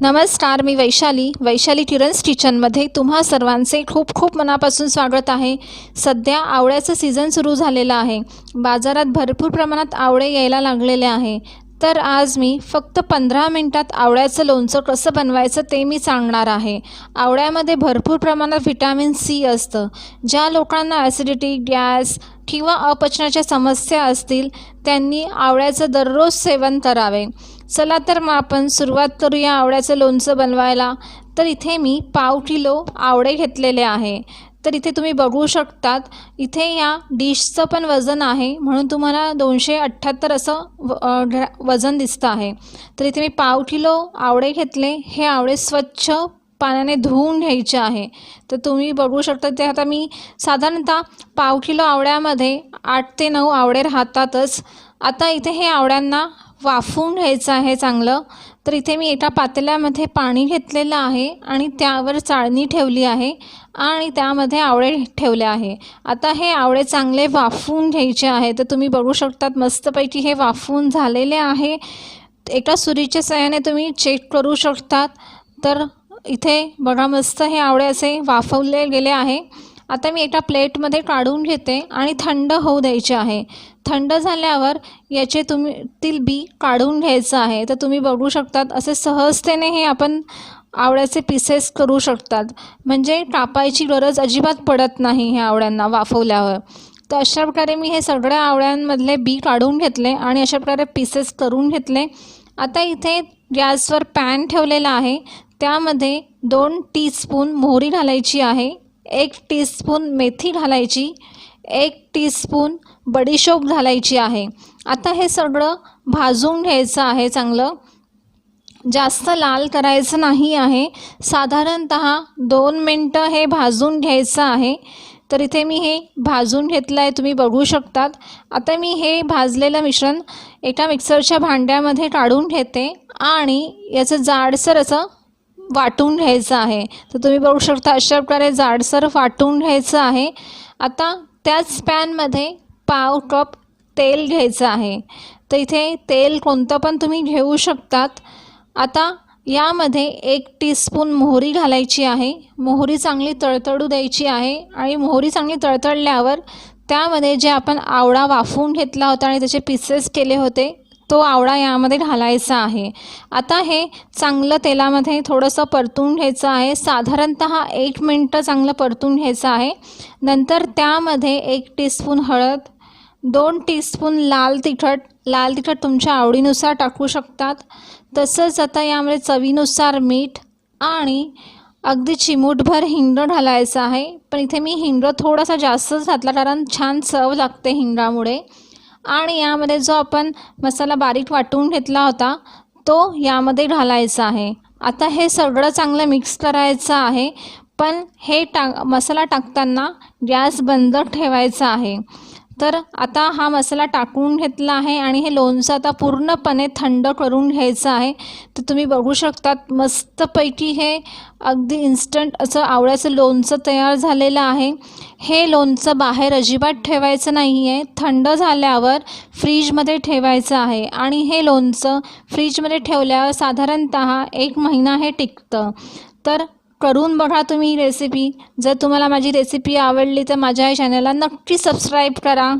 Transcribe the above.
नमस्कार मी वैशाली. वैशाली किरण्स किचनमध्ये तुम्हा सर्वांचे खूप खूप मनापासून स्वागत आहे. सध्या आवळ्याचं सीझन सुरू झालेलं आहे. बाजारात भरपूर प्रमाणात आवळे यायला लागलेले आहे. तर आज मी फक्त पंधरा मिनटात आवळ्याचं लोणचं कसं बनवायचं ते मी सांगणार आहे. आवळ्यामध्ये भरपूर प्रमाणात व्हिटॅमिन सी असतं. ज्या लोकांना ॲसिडिटी गॅस किंवा अपचनाच्या समस्या असतील त्यांनी आवळ्याचं दररोज सेवन करावे. चला तर मग आपण सुरुवात करूया आवळ्याचं लोणचं बनवायला. तर इथे मी पाव किलो आवळे घेतलेले आहे. तर इथे तुम्ही बघू शकतात इथे या डिशचं पण वजन आहे. म्हणून तुम्हाला दोनशे अठ्ठ्याहत्तर असं व- वजन दिसतं आहे. तर इथे मी पाव किलो आवळे घेतले. हे आवळे स्वच्छ पाण्याने धुवून घ्यायचे आहे. तर तुम्ही बघू शकता ते आता मी साधारणतः पाव किलो आवळ्यामध्ये आठ ते नऊ आवळे राहतातच. आता इथे हे आवळ्यांना वाफवून घ्यायचं आहे चांगलं. तर इथे मी एका पातेल्यामध्ये पाणी घेतलेलं आहे आणि त्यावर चाळणी ठेवली आहे आणि त्यामध्ये आवळे ठेवले आहे. आता हे आवळे चांगले वाफवून घ्यायचे आहे. तर तुम्ही बघू शकतात मस्तपैकी हे वाफवून झालेले आहे. एका सुरीच्या सहाय्याने तुम्ही चेक करू शकतात. तर इथे बघा मस्त हे आवळे असे वाफवले गेले आहे. आता मी एका प्लेटमध्ये काढून घेते आणि थंड होऊ द्यायचे आहे. थंड झाल्यावर याचे तुम्ही तील बी काढून घ्यायचं आहे. तर तुम्ही बघू शकतात असे सहजतेने हे आपण आवळ्याचे पीसेस करू शकतात. म्हणजे कापायची गरज अजिबात पडत नाही ह्या आवळ्यांना वाफवल्यावर. तर अशा प्रकारे मी हे सगळ्या आवळ्यांमधले बी काढून घेतले आणि अशा प्रकारे पीसेस करून घेतले. आता इथे गॅसवर पॅन ठेवलेला आहे. त्यामध्ये दोन टीस्पून मोहरी घालायची आहे. एक टीस्पून मेथी घालायची एक टीस्पून बडीशोप घालायची आहे. आता हे सगळं भाजून घ्यायचं आहे चांगलं. जास्त लाल करायचं नाही आहे. साधारणत दोन मिनटं हे भाजून घ्यायचं आहे. तर इथे मी हे भाजून घेतलं आहे तुम्ही बघू शकतात. आता मी हे भाजलेलं मिश्रण एका मिक्सरच्या भांड्यामध्ये काढून घेते आणि याचं जाडसर असं वाटून घ्यायचं आहे. तर तुम्ही बघू शकता अशा प्रकारे जाडसर वाटून घ्यायचं आहे. आता त्याच पॅनमध्ये पाव कप तेल घ्यायचं आहे. तर इथे तेल कोणतं पण तुम्ही घेऊ शकतात. आता यामध्ये एक टीस्पून मोहरी घालायची आहे. मोहरी चांगली तळतळू द्यायची आहे आणि मोहरी चांगली तळतळल्यावर त्यामध्ये जे आपण आवळा वाफवून घेतला होता आणि त्याचे पीसेस केले होते तो आवळा यामध्ये घालायचा आहे. आता हे चांगलं तेलामध्ये थोडंसं परतून घ्यायचं आहे. साधारणत एक मिनटं चांगलं परतून घ्यायचं आहे. नंतर त्यामध्ये एक टीस्पून हळद दोन टीस्पून लाल तिखट लाल तिखट तुमच्या आवडीनुसार टाकू शकतात. तसंच आता यामध्ये चवीनुसार मीठ आणि अगदी चिमूटभर हिंग घालायचं आहे. पण इथे मी हिंग थोडासा जास्तच घातला कारण छान चव लागते हिंगामुळे. आणि यामध्ये जो आपण मसाला बारीक वाटून घेतला होता तो यामध्ये घालायचा आहे. आता हे सगळं चांगलं मिक्स करायचं आहे पण हे टा मसाला टाकताना गॅस बंद ठेवायचा आहे. तर आता हा मसाला टाकून घेतला आहे आणि हे लोणचं आता पूर्णपणे थंड करून घ्यायचं आहे. तर तुम्ही बघू शकतात मस्तपैकी हे अगदी इन्स्टंट असं आवळ्याचं लोणचं तयार झालेलं आहे. हे लोणचं बाहेर अजिबात ठेवायचं नाही आहे थंड झाल्यावर फ्रीजमध्ये ठेवायचं आहे. आणि हे लोणचं फ्रीजमध्ये ठेवल्यावर साधारणत एक महिना हे टिकतं. तर करून बघा तुम्ही रेसिपी जर तुम्हाला माझी रेसिपी आवडली तर माझ्या या चॅनलला नक्की सबस्क्राईब करा.